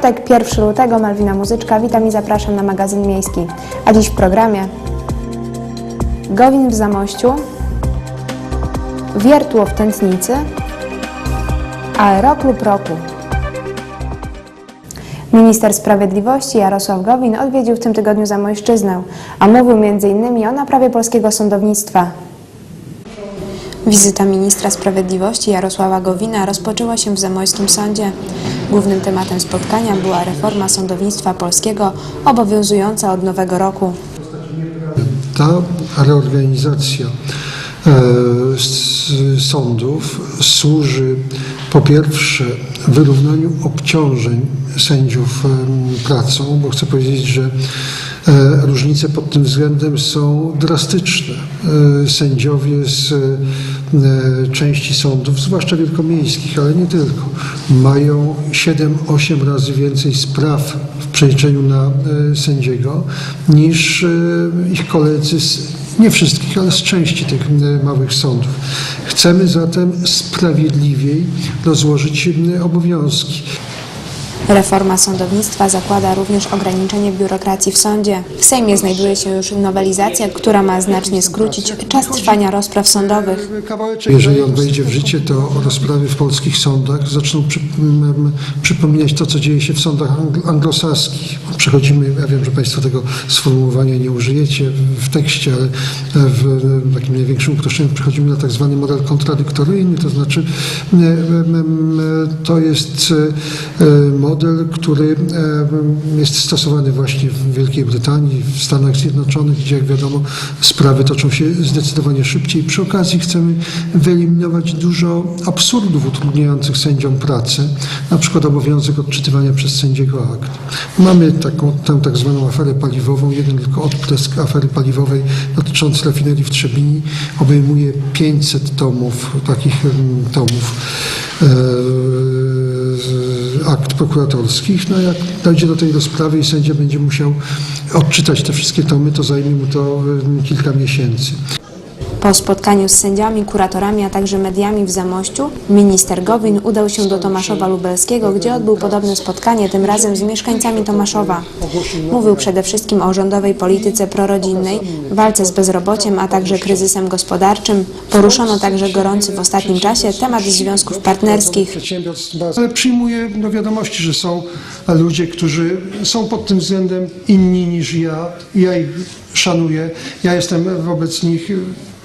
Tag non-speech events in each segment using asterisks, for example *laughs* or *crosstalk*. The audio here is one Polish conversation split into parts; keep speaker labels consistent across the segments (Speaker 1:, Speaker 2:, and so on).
Speaker 1: piątek, 1 lutego, Malwina Muzyczka. Witam i zapraszam na magazyn miejski. A dziś w programie Gowin w Zamościu, Wiertło w Tętnicy, Aeroklub Roku. Minister Sprawiedliwości Jarosław Gowin odwiedził w tym tygodniu Zamojszczyznę, a mówił m.in. o naprawie polskiego sądownictwa. Wizyta ministra sprawiedliwości Jarosława Gowina rozpoczęła się w Zamojskim Sądzie. Głównym tematem spotkania była reforma sądownictwa polskiego obowiązująca od nowego roku.
Speaker 2: Ta reorganizacja e, sądów służy po pierwsze wyrównaniu obciążeń sędziów em, pracą, bo chcę powiedzieć, że e, różnice pod tym względem są drastyczne. E, Sędziowie z e, części sądów, zwłaszcza wielkomiejskich, ale nie tylko, mają 7-8 razy więcej spraw w przeliczeniu na e, sędziego niż e, ich koledzy z nie wszystkich, ale z części tych małych sądów. Chcemy zatem sprawiedliwiej rozłożyć obowiązki.
Speaker 1: Reforma sądownictwa zakłada również ograniczenie biurokracji w sądzie. W Sejmie znajduje się już nowelizacja, która ma znacznie skrócić czas trwania rozpraw sądowych.
Speaker 2: Jeżeli on wejdzie w życie, to rozprawy w polskich sądach zaczną przypominać to, co dzieje się w sądach angl- anglosaskich. Przechodzimy, ja wiem, że Państwo tego sformułowania nie użyjecie w tekście, ale w takim największym uproszczeniu przechodzimy na tak zwany model kontradyktoryjny, to znaczy to jest e, model, który e, jest stosowany właśnie w Wielkiej Brytanii, w Stanach Zjednoczonych, gdzie jak wiadomo sprawy toczą się zdecydowanie szybciej. Przy okazji chcemy wyeliminować dużo absurdów utrudniających sędziom pracę, na przykład obowiązek odczytywania przez sędziego akt. Mamy taką tę tak zwaną aferę paliwową, jeden tylko odprysk afery paliwowej dotyczący rafinerii w Trzebini obejmuje 500 tomów, takich em, tomów. z akt prokuratorskich. No jak dojdzie do tej rozprawy i sędzia będzie musiał odczytać te wszystkie tomy, to zajmie mu to em, kilka miesięcy.
Speaker 1: Po spotkaniu z sędziami, kuratorami, a także mediami w Zamościu, minister Gowin udał się do Tomaszowa Lubelskiego, gdzie odbył podobne spotkanie, tym razem z mieszkańcami Tomaszowa. Mówił przede wszystkim o rządowej polityce prorodzinnej, walce z bezrobociem, a także kryzysem gospodarczym. Poruszono także gorący w ostatnim czasie temat związków partnerskich.
Speaker 2: Ale przyjmuję do wiadomości, że są ludzie, którzy są pod tym względem inni niż ja. Ja ich szanuję. Ja jestem wobec nich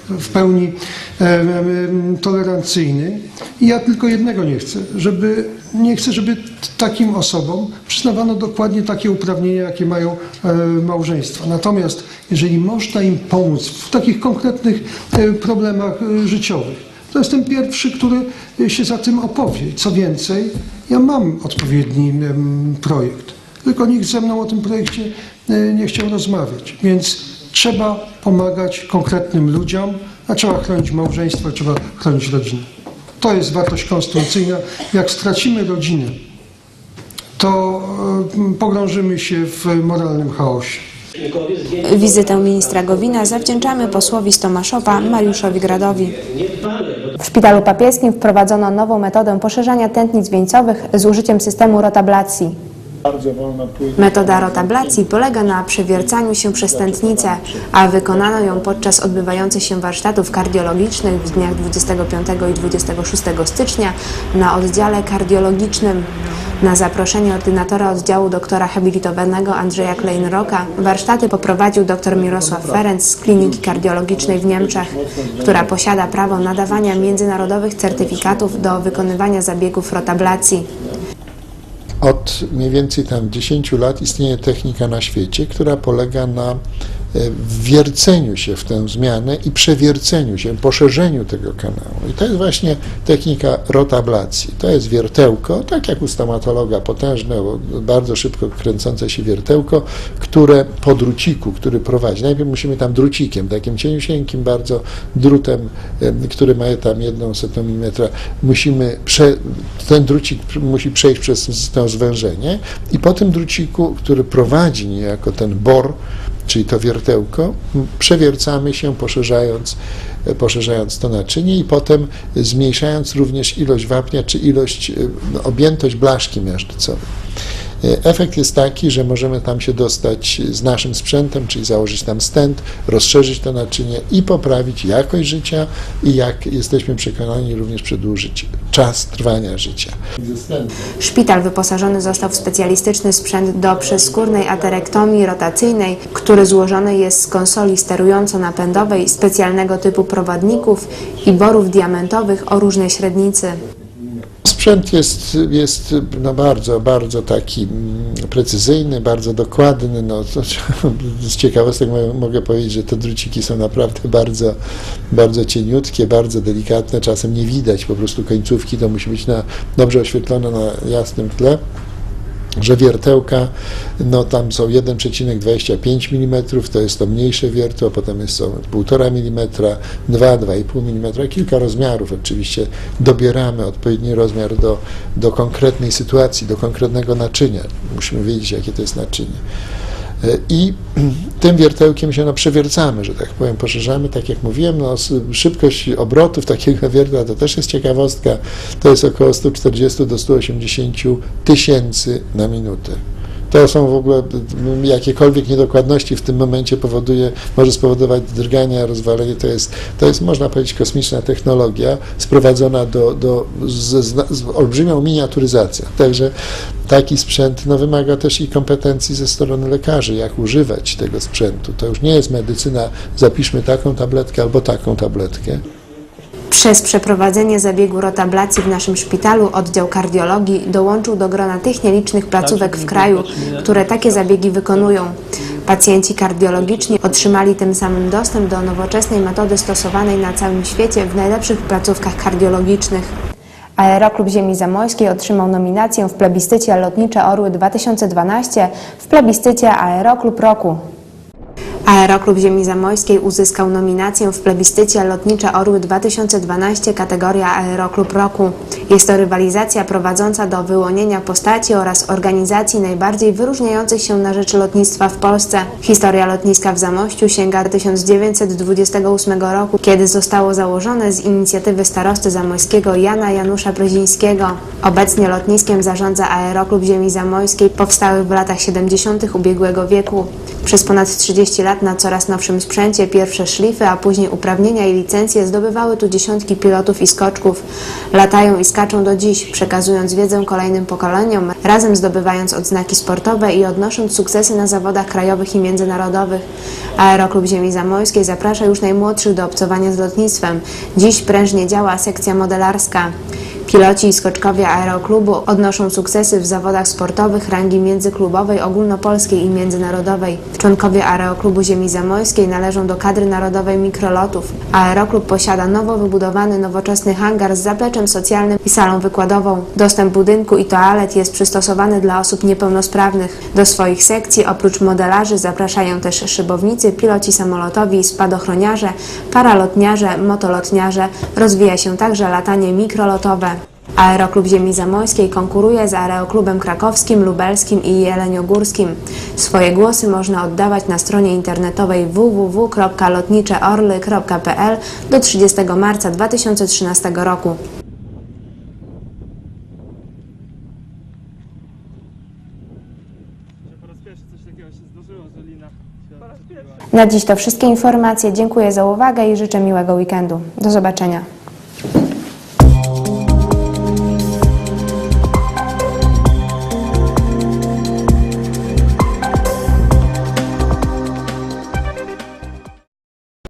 Speaker 2: w pełni em, em, tolerancyjny. I ja tylko jednego nie chcę, żeby nie chcę, żeby takim osobom przyznawano dokładnie takie uprawnienia, jakie mają e, małżeństwa. Natomiast jeżeli można im pomóc w takich konkretnych e, problemach e, życiowych, to jestem pierwszy, który się za tym opowie. Co więcej, ja mam odpowiedni projekt, tylko nikt ze mną o tym projekcie e, nie chciał rozmawiać. Więc trzeba pomagać konkretnym ludziom, a trzeba chronić małżeństwo, trzeba chronić rodzinę. To jest wartość konstytucyjna. Jak stracimy rodzinę, to e, pogrążymy się w moralnym chaosie.
Speaker 1: Wizytę ministra Gowina zawdzięczamy posłowi z Tomaszowa Mariuszowi Gradowi. W szpitalu papieskim wprowadzono nową metodę poszerzania tętnic wieńcowych z użyciem systemu rotablacji. Metoda rotablacji polega na przewiercaniu się przez tętnicę, a wykonano ją podczas odbywających się warsztatów kardiologicznych w dniach 25 i 26 stycznia na oddziale kardiologicznym. Na zaproszenie ordynatora oddziału doktora habilitowanego Andrzeja Kleinrocka warsztaty poprowadził dr Mirosław Ferenc z Kliniki Kardiologicznej w Niemczech, która posiada prawo nadawania międzynarodowych certyfikatów do wykonywania zabiegów rotablacji.
Speaker 3: Od mniej więcej tam 10 lat istnieje technika na świecie, która polega na wwierceniu się w tę zmianę i przewierceniu się, poszerzeniu tego kanału. I to jest właśnie technika rotablacji. To jest wiertełko, tak jak u stomatologa, potężne, bardzo szybko kręcące się wiertełko, które po druciku, który prowadzi, najpierw musimy tam drucikiem, takim cieniusieńkim bardzo drutem, em, który ma tam jedną setną milimetra, musimy, prze, ten drucik musi przejść przez to zwężenie i po tym druciku, który prowadzi niejako ten bor, czyli to wiertełko, przewiercamy się, poszerzając, e, poszerzając to naczynie i potem zmniejszając również ilość wapnia, czy ilość, e, no, objętość blaszki miażdżycowej. E, Efekt jest taki, że możemy tam się dostać z naszym sprzętem, czyli założyć tam stent, rozszerzyć to naczynie i poprawić jakość życia i jak jesteśmy przekonani również przedłużyć czas trwania życia.
Speaker 1: Szpital wyposażony został w specjalistyczny sprzęt do przeskórnej aterektomii rotacyjnej, który złożony jest z konsoli sterująco-napędowej, specjalnego typu prowadników i borów diamentowych o różnej średnicy.
Speaker 3: Sprzęt jest, jest no bardzo, bardzo taki mm, precyzyjny, bardzo dokładny. No, to, z ciekawostek mo- mogę powiedzieć, że te druciki są naprawdę bardzo, bardzo cieniutkie, bardzo delikatne. Czasem nie widać po prostu końcówki, to musi być na, dobrze oświetlone na jasnym tle że wiertełka, no tam są 1,25 mm, to jest to mniejsze wiertło, potem jest są 1,5 mm, 2, 2,5 mm, kilka rozmiarów oczywiście. Dobieramy odpowiedni rozmiar do, do konkretnej sytuacji, do konkretnego naczynia. Musimy wiedzieć, jakie to jest naczynie. E, I tym wiertełkiem się no, przewiercamy, że tak powiem, poszerzamy, tak jak mówiłem, no, szybkość obrotów takiego *laughs* wiertła to też jest ciekawostka, to jest około 140 do 180 tysięcy na minutę. To są w ogóle jakiekolwiek niedokładności w tym momencie powoduje, może spowodować drgania, rozwalenie. To jest, to jest można powiedzieć, kosmiczna technologia sprowadzona do, do z, z olbrzymią miniaturyzacją. Także taki sprzęt no, wymaga też i kompetencji ze strony lekarzy, jak używać tego sprzętu. To już nie jest medycyna, zapiszmy taką tabletkę albo taką tabletkę.
Speaker 1: Przez przeprowadzenie zabiegu rotablacji w naszym szpitalu oddział kardiologii dołączył do grona tych nielicznych placówek w kraju, które takie zabiegi wykonują. Pacjenci kardiologiczni otrzymali tym samym dostęp do nowoczesnej metody stosowanej na całym świecie w najlepszych placówkach kardiologicznych. Aeroklub Ziemi Zamojskiej otrzymał nominację w plebiscycie Lotnicze Orły 2012 w plebiscycie Aeroklub Roku. Aeroklub Ziemi Zamojskiej uzyskał nominację w plebiscycie Lotnicze Orły 2012 kategoria Aeroklub Roku. Jest to rywalizacja prowadząca do wyłonienia postaci oraz organizacji najbardziej wyróżniających się na rzecz lotnictwa w Polsce. Historia lotniska w Zamościu sięga 1928 roku, kiedy zostało założone z inicjatywy starosty zamojskiego Jana Janusza Bryzińskiego. Obecnie lotniskiem zarządza Aeroklub Ziemi Zamojskiej, powstały w latach 70. ubiegłego wieku. Przez ponad 30 lat na coraz nowszym sprzęcie pierwsze szlify, a później uprawnienia i licencje zdobywały tu dziesiątki pilotów i skoczków. Latają i skaczą do dziś, przekazując wiedzę kolejnym pokoleniom, razem zdobywając odznaki sportowe i odnosząc sukcesy na zawodach krajowych i międzynarodowych. Aeroklub Ziemi Zamojskiej zaprasza już najmłodszych do obcowania z lotnictwem. Dziś prężnie działa sekcja modelarska. Piloci i skoczkowie aeroklubu odnoszą sukcesy w zawodach sportowych rangi międzyklubowej, ogólnopolskiej i międzynarodowej. Członkowie Aeroklubu Ziemi Zamojskiej należą do kadry narodowej mikrolotów. Aeroklub posiada nowo wybudowany nowoczesny hangar z zapleczem socjalnym i salą wykładową. Dostęp budynku i toalet jest przystosowany dla osób niepełnosprawnych. Do swoich sekcji oprócz modelarzy zapraszają też szybownicy, piloci samolotowi, spadochroniarze, paralotniarze, motolotniarze. Rozwija się także latanie mikrolotowe. Aeroklub Ziemi Zamojskiej konkuruje z Aeroklubem Krakowskim, Lubelskim i Jeleniogórskim. Swoje głosy można oddawać na stronie internetowej www.lotniczeorly.pl do 30 marca 2013 roku. Na dziś to wszystkie informacje. Dziękuję za uwagę i życzę miłego weekendu. Do zobaczenia.